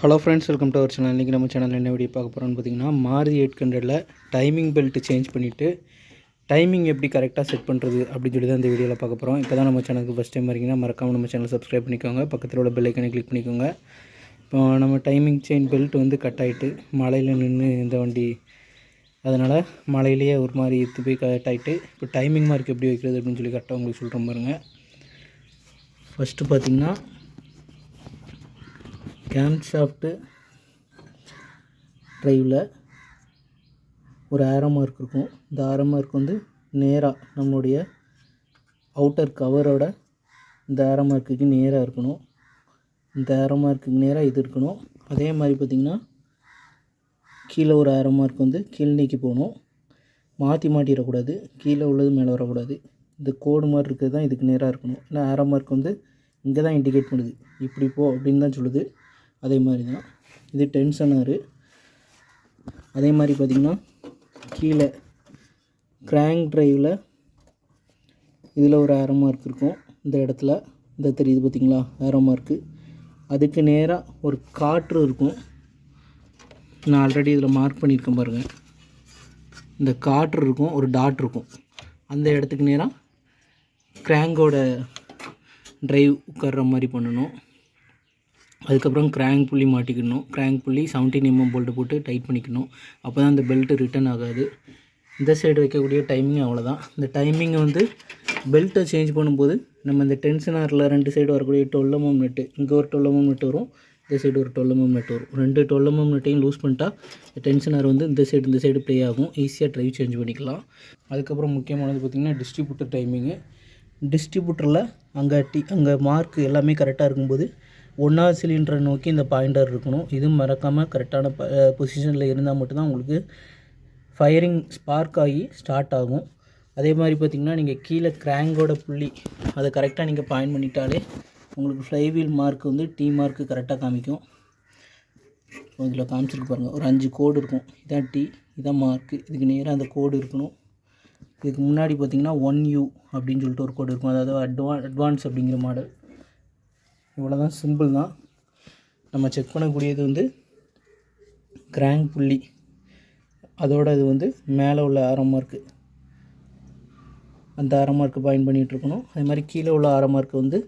Hello friends welcome to our channel இன்றைக்கி நம்ம சேனலில் என்ன வீடியோ பார்க்க போகிறோம்னு பார்த்தீங்கன்னா மாருதி எயிட் ஹண்ட்ரடில் டைமிங் பெல்ட் சேஞ்ச் பண்ணிவிட்டு டைமிங் எப்படி கரெக்டாக செட் பண்ணுறது அப்படின்னு சொல்லி தான் இந்த வீடியோவில் பார்க்க போகிறோம் இப்போ தான் நம்ம சேனலுக்கு ஃபஸ்ட் டைம் வரீங்கன்னா மறக்காமல் நம்ம சேனல் சப்ஸ்கிரைப் பண்ணிக்கோங்க. பக்கத்தில் உள்ள பெல்லைக்கனை கிளிக் பண்ணிக்கோங்க. இப்போ நம்ம டைமிங் செயின் பெல்ட் வந்து கட் ஆகிட்டு மலையில் நின்று இந்த வண்டி அதனால் மலையிலேயே ஒரு மாதிரி எடுத்து போய் கட் ஆகிட்டு இப்போ டைமிங் மார்க் எப்படி வைக்கிறது அப்படின்னு சொல்லி கரெக்டாக உங்களுக்கு சொல்கிற பாருங்கள் ஃபஸ்ட்டு பார்த்திங்கன்னா கேம்ஷாஃப்ட்டு ட்ரைவில் ஒரு ஆரோ மார்க் இருக்கும். இந்த ஆரோ மார்க் வந்து நேராக நம்மளுடைய அவுட்டர் கவரோட இந்த ஆரோ மார்க்குக்கு நேராக இருக்கணும். இந்த ஆரோ மார்க்குக்கு நேராக இது இருக்கணும். அதே மாதிரி பார்த்திங்கன்னா கீழே ஒரு ஆரோ மார்க் வந்து கீழ் நீக்கி போகணும். மாற்றி மாட்டிடக்கூடாது. கீழே உள்ளது மேலே வரக்கூடாது. இந்த கோடு மாதிரி இருக்கிறது தான் இதுக்கு நேராக இருக்கணும். ஏன்னா ஆரோ மார்க் வந்து இங்கே தான் இண்டிகேட் பண்ணுது. இப்படி போ அப்படின்னு தான் சொல்லுது. அதே மாதிரி தான். இது டென்ஷனாரு. அதே மாதிரி பார்த்திங்கன்னா கீழே கிராங்க் ட்ரைவில் இதில் ஒரு ஏரோ மார்க் இருக்கும். இந்த இடத்துல. இந்த தெரியுது பார்த்திங்களா ஏரோ மார்க்கு அதுக்கு நேராக ஒரு காற்று இருக்கும். நான் ஆல்ரெடி இதில் மார்க் பண்ணியிருக்கேன் பாருங்கள் இந்த காற்று இருக்கும் ஒரு டாட் இருக்கும். அந்த இடத்துக்கு நேராக கிராங்கோட ட்ரைவ் உட்கார்ற மாதிரி பண்ணணும். அதுக்கப்புறம் கிராங்க் புள்ளி மாட்டிக்கணும். கிராங்க் புள்ளி செவன்டீன் எம்எம் போல்ட்டு போட்டு டைட் பண்ணிக்கணும். அப்போ தான் அந்த பெல்ட்டு ரிட்டன் ஆகாது. இந்த சைடு வைக்கக்கூடிய டைமிங் அவ்வளோதான் இந்த டைமிங்கை வந்து பெல்ட்டை சேஞ்ச் பண்ணும்போது நம்ம இந்த டென்ஷனாரில் ரெண்டு சைடு வரக்கூடிய டுவெல் எம்எம் நெட்டு இங்கே ஒரு டுவெல் எம்எம் நெட் வரும் இந்த சைடு ஒரு டுவெல் எம்எம் நெட் வரும். ரெண்டு டுவெல் எம்எம் நெட்டையும் லூஸ் பண்ணிட்டா டென்ஷனார் வந்து இந்த சைடு இந்த சைடு ப்ளே ஆகும். ஈஸியாக ட்ரைவ் சேஞ்ச் பண்ணிக்கலாம். அதுக்கப்புறம் முக்கியமானது பார்த்திங்கன்னா டிஸ்ட்ரிபியூட்டர் டைமிங்கு டிஸ்ட்ரிபியூட்டரில் அங்கே டி அங்கே மார்க் எல்லாமே கரெக்டாக இருக்கும்போது ஒன்றாவது சிலிண்டரை நோக்கி இந்த பாயிண்டர் இருக்கணும். இதுவும் மறக்காமல் கரெக்டான பொசிஷனில் இருந்தால் மட்டும்தான் உங்களுக்கு ஃபயரிங் ஸ்பார்க் ஆகி ஸ்டார்ட் ஆகும். அதே மாதிரி பார்த்திங்கன்னா நீங்கள் கீழே கிராங்கோட புள்ளி அதை கரெக்டாக நீங்கள் பாயிண்ட் பண்ணிட்டாலே உங்களுக்கு ஃப்ளைவீல் மார்க் வந்து டீ மார்க்கு கரெக்டாக காமிக்கும். இதில் காமிச்சிருக்கு பாருங்கள் ஒரு அஞ்சு கோடு இருக்கும். இதான் டீ இதான் மார்க்கு இதுக்கு நேராக அந்த கோடு இருக்கணும். இதுக்கு முன்னாடி பார்த்திங்கன்னா ஒன் யூ அப்படின்னு சொல்லிட்டு ஒரு கோடு இருக்கும். அதாவது அட்வான் அட்வான்ஸ் அப்படிங்கிற மாடல் இவ்வளோ தான் சிம்பிள் தான். நம்ம செக் பண்ணக்கூடியது வந்து கிராங்க் புள்ளி. அதோட இது வந்து மேலே உள்ள ஆரம் மார்க்கு அந்த ஆரம் மார்க்கு பாயிண்ட் பண்ணிகிட்ருக்கணும் அதே மாதிரி கீழே உள்ள ஆரம் மார்க்கு வந்து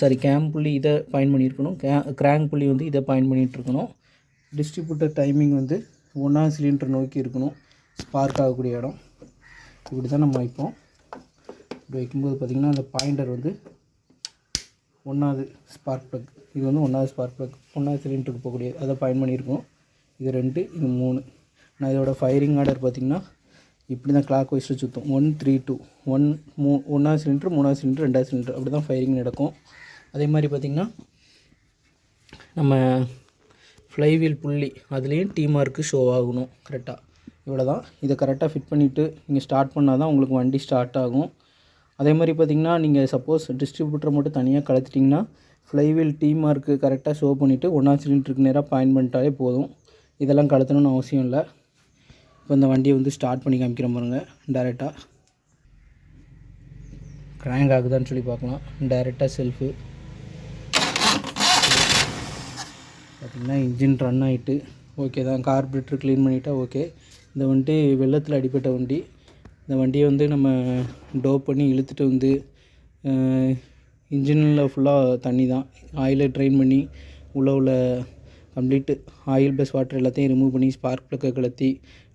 சாரி கேம் புள்ளி இதை பாயிண்ட் பண்ணியிருக்கணும். கே கிராங்க் புள்ளி வந்து இதை பாயிண்ட் பண்ணிகிட்ருக்கணும் டிஸ்ட்ரிபியூட்டர் டைமிங் வந்து ஒன்றாம் சிலிண்டர் நோக்கி இருக்கணும். ஸ்பார்க் ஆகக்கூடிய இடம். இப்படி தான் நம்ம வைப்போம். இப்படி வைக்கும்போது பார்த்திங்கன்னா அந்த பாயிண்டர் வந்து ஒன்றாவது ஸ்பார்க் ப்ளக் இது வந்து ஒன்றாவது ஸ்பார்க் ப்ளக் ஒன்றாவது சிலிண்டருக்கு போகக்கூடிய அதை பயன் பண்ணியிருக்கோம். இது ரெண்டு இது மூணு. நான் இதோட ஃபயரிங் ஆர்டர் பார்த்திங்கன்னா இப்படி தான் கிளாக் வைஸில் சுற்றும் ஒன் த்ரீ டூ ஒன் மூ ஒன்றாவது சிலிண்டர் மூணாவது சிலிண்டர் ரெண்டாவது சிலிண்டர் அப்படி தான் ஃபயரிங் நடக்கும். அதே மாதிரி பார்த்திங்கன்னா நம்ம ஃப்ளைவீல் புள்ளி அதுலேயும் டீ மார்க்கு ஷோ ஆகணும் கரெக்டாக இவ்வளோ தான் இதை கரெக்டாக ஃபிட் பண்ணிவிட்டு நீங்கள் ஸ்டார்ட் பண்ணால் தான் உங்களுக்கு வண்டி ஸ்டார்ட் ஆகும். அதே மாதிரி பார்த்திங்கன்னா நீங்கள் சப்போஸ் டிஸ்ட்ரிபியூட்டரை மட்டும் தனியாக கலத்திட்டிங்கன்னா ஃப்ளைவீல் டீ மார்க்கு கரெக்டாக ஷோ பண்ணிவிட்டு ஒன்றா சிலிண்டருக்கு நேராக பாயிண்ட் பண்ணிட்டாலே போதும். இதெல்லாம் கலத்தணும்னு அவசியம் இல்லை. இப்போ இந்த வண்டியை வந்து ஸ்டார்ட் பண்ணி காமிக்கிற பாருங்க டேரெக்டாக க்ராங்க் ஆகுதான்னு சொல்லி பார்க்கலாம். டேரெக்டாக செல்ஃபு பார்த்திங்கன்னா இன்ஜின் ரன் ஆகிட்டு ஓகே தான். கார்பரேட்டர் க்ளீன் பண்ணிவிட்டா ஓகே இந்த வண்டி வெள்ளத்தில் அடிப்பட்ட வண்டி. இந்த வண்டியை வந்து நம்ம டோப் பண்ணி இழுத்துட்டு வந்து இன்ஜினில் ஃபுல்லாக தண்ணி தான். ஆயிலை ட்ரைன் பண்ணி உள்ள உள்ள கம்ப்ளீட்டு ஆயில் ப்ளஸ் வாட்டர் எல்லாத்தையும் ரிமூவ் பண்ணி ஸ்பார்க் ப்ளக்கை கலத்தி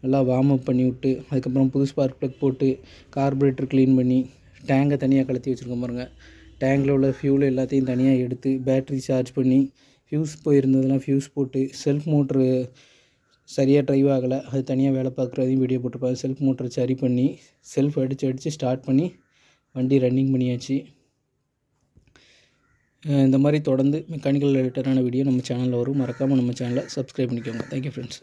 நல்லா வார்ம் அப் பண்ணி விட்டு அதுக்கப்புறம் புது ஸ்பார்க் ப்ளக் போட்டு கார்பரேட்டர் க்ளீன் பண்ணி டேங்கை தனியாக கலத்தி வச்சுருக்கோம் பாருங்கள் டேங்கில் உள்ள ஃபியூல் எல்லாத்தையும் தனியாக எடுத்து பேட்ரி சார்ஜ் பண்ணி ஃப்யூஸ் போயிருந்ததெல்லாம் ஃப்யூஸ் போட்டு செல்ஃப் மோட்ரு சரியாக ட்ரைவ் ஆகலை. அது தனியாக வேலை பார்க்குறதையும் வீடியோ போட்டிருப்பாங்க செல்ஃப் மோட்டர் சரி பண்ணி செல்ஃப் அடித்து அடித்து ஸ்டார்ட் பண்ணி வண்டி ரன்னிங் பண்ணியாச்சு. இந்த மாதிரி தொடர்ந்து மெக்கானிக்கல் ரிலேட்டடான வீடியோ நம்ம சேனலில் வரும். மறக்காமல் நம்ம சேனலை சப்ஸ்கிரைப் பண்ணிக்கோங்க. Thank you friends